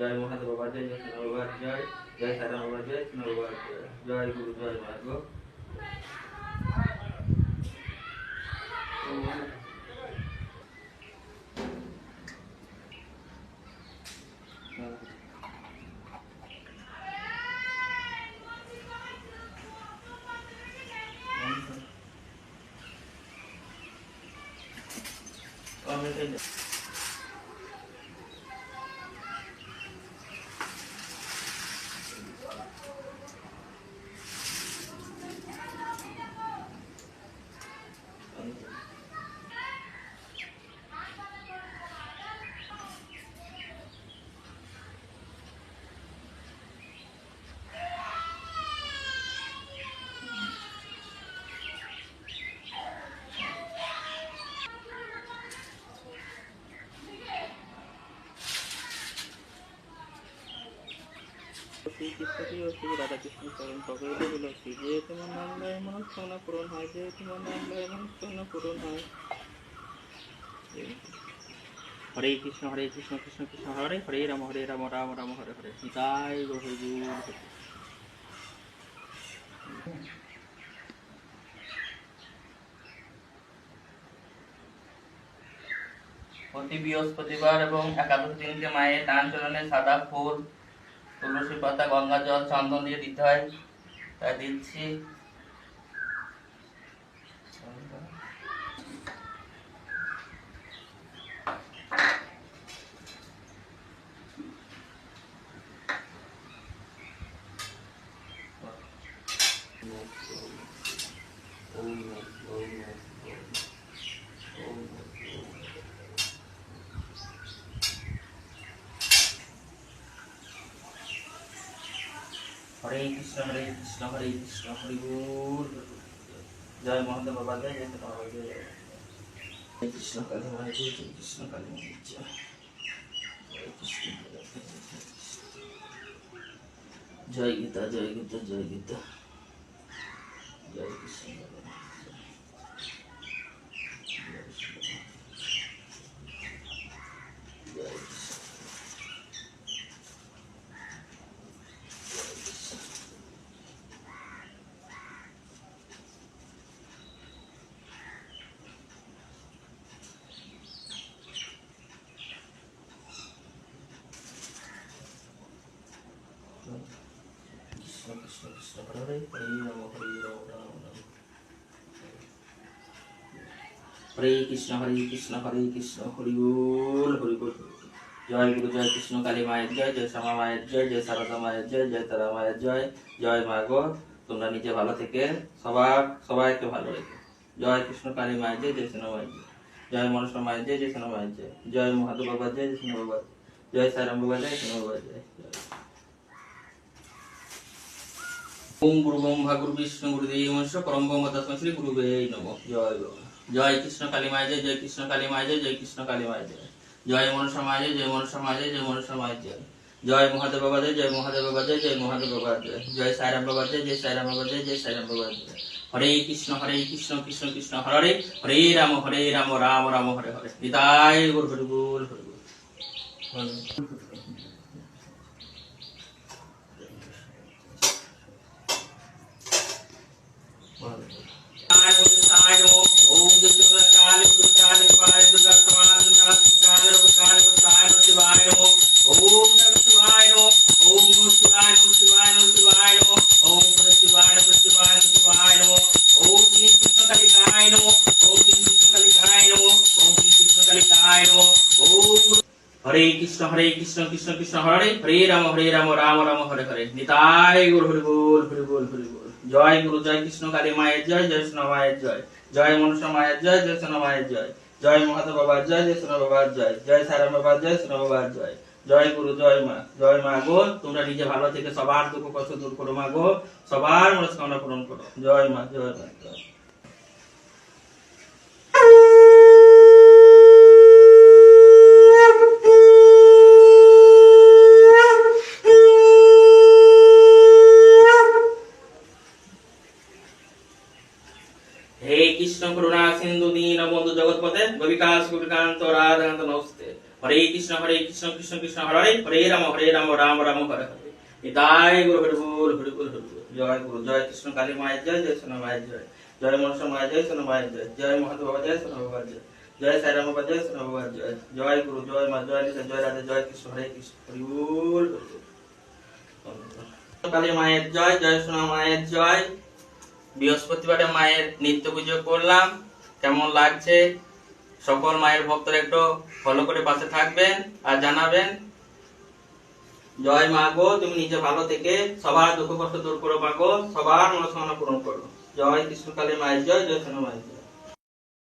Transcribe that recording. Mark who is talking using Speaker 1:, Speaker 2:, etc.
Speaker 1: জয় মহাদেব জয় জয় জয় জয় সারা বাবা জয় কৃষ্ণ জয় জয় গুরু জয় মার্গ Thank you. ও রাধাকৃষ্ণ যে তোমার নাম পূরণ হয় যে তোমার নাম পূরণ হয় হরে কৃষ্ণ হরে কৃষ্ণ কৃষ্ণ কৃষ্ণ হরে হরে রাম হরে রাম রাম রাম হরে হরে সীতাই প্রতি বৃহস্পতিবার এবং একাদশ দিনকে মায়ের টান চলনে সাদা ফুল তুলসী পাতা গঙ্গা জল চন্দন দিয়ে দিতে হয় তাই দিচ্ছি Hari Krishna, Hari Krishna, Hari Krishna, Hari Guru. Jai Mohan Dama Bhagya, Jai Mohan Dama Bhagya. Hari Krishna, Hari Krishna, Hari Krishna, Hari Krishna, हरे कृष्ण हरे कृष्ण हरे कृष्ण हरि बोल हरि बोल जय गुरु जय कृष्ण काली माय जय जय श्यामा माय जय जय सारदा माय जय जय तारा माय जय जय मा तुम्हारा निजे भलो थे सबा सबा के भलो रेखे जय कृष्ण काली माय जय जय श्यामा माय जय मनुष्य माय जय जय श्यामा माय जय जय महादेव बाबा जय जय श्यामा बाबा जय सारम बाबा जय श्यामा बाबा जय जय ওম গুরু ব্রহ্মা গুরু বিষ্ণু গুরু দেবংশ পরম ব্রহ্ম তসময় শ্রী গুরু নব জয় জয় কৃষ্ণ কালী মায় জয় কৃষ্ণ কালী মায় জয় জয় কৃষ্ণ কালী মায় জয় জয় সমাজে মায় জয় জয় সমাজে মায় জয় জয় সমাজ মায় জয় জয় মহাদেব বাবা জয় মহাদেব বাবা জয় জয় মহাদেব বাবা জয় জয় সাইরাম বাবা জয় জয় সাইরাম বাবা জয় জয় সাইরাম বাবা জয় হরে কৃষ্ণ হরে কৃষ্ণ কৃষ্ণ কৃষ্ণ হরে হরে রাম হরে রাম রাম রাম হরে হরে বিদায় গুরু গুরু গুরু হরি কৃষ্ণ হরে কৃষ্ণ কৃষ্ণ কৃষ্ণ হরে হরে রাম হরে রাম রাম রাম হরে হরে নিতাই গুরু হরি বল হরি বল হরি বল জয় গুরু জয় কৃষ্ণ কালী মায়ের জয় জয় সোনা মায়ের জয় জয় মনুষ্য মায়ের জয় জয় সোনা মায়ের জয় জয় মহাতো বাবা জয় জয় সোনা বাবার জয় জয় সারা বাবার জয় শ্রী বাবার জয় জয় গুরু জয় মা জয় মা গো তোমরা নিজে ভালো থেকে সবার দুঃখ কষ্ট দূর করো মা গো সবার মনস্কামনা পূরণ করো জয় মা জয় মা জয় বন্ধু নমস্তে হরে কৃষ্ণ হরে কৃষ্ণ কৃষ্ণ কৃষ্ণ হরে হরে রাম হরে রাম রাম রাম হরে হরে গুরু বল বল জয় গুরু জয় কৃষ্ণ কালী মায়ের জয় জয় সোনা মায়ের জয় জয় মনসা জয় সোনা জয় জয় মহাদেব জয় সোনা জয় জয় বাবা জয় সোনা জয় জয় গুরু জয় মা জয় জয় রাধা জয় কৃষ্ণ হরে কৃষ্ণ বল কালী মায়ের জয় জয় সোনা মায়ের জয় বৃহস্পতিবারে মায়ের নিত্য পুজো করলাম কেমন লাগছে সকল মায়ের ভক্তরা একটু ফলো করে পাশে থাকবেন আর জানাবেন জয় মা গো তুমি নিজে ভালো থেকে সবার দুঃখ কষ্ট দূর করো মা গো সবার মনস্কামনা পূরণ করো জয় কৃষ্ণকালী মায়ের জয় জয় সোনা মায়ের জয়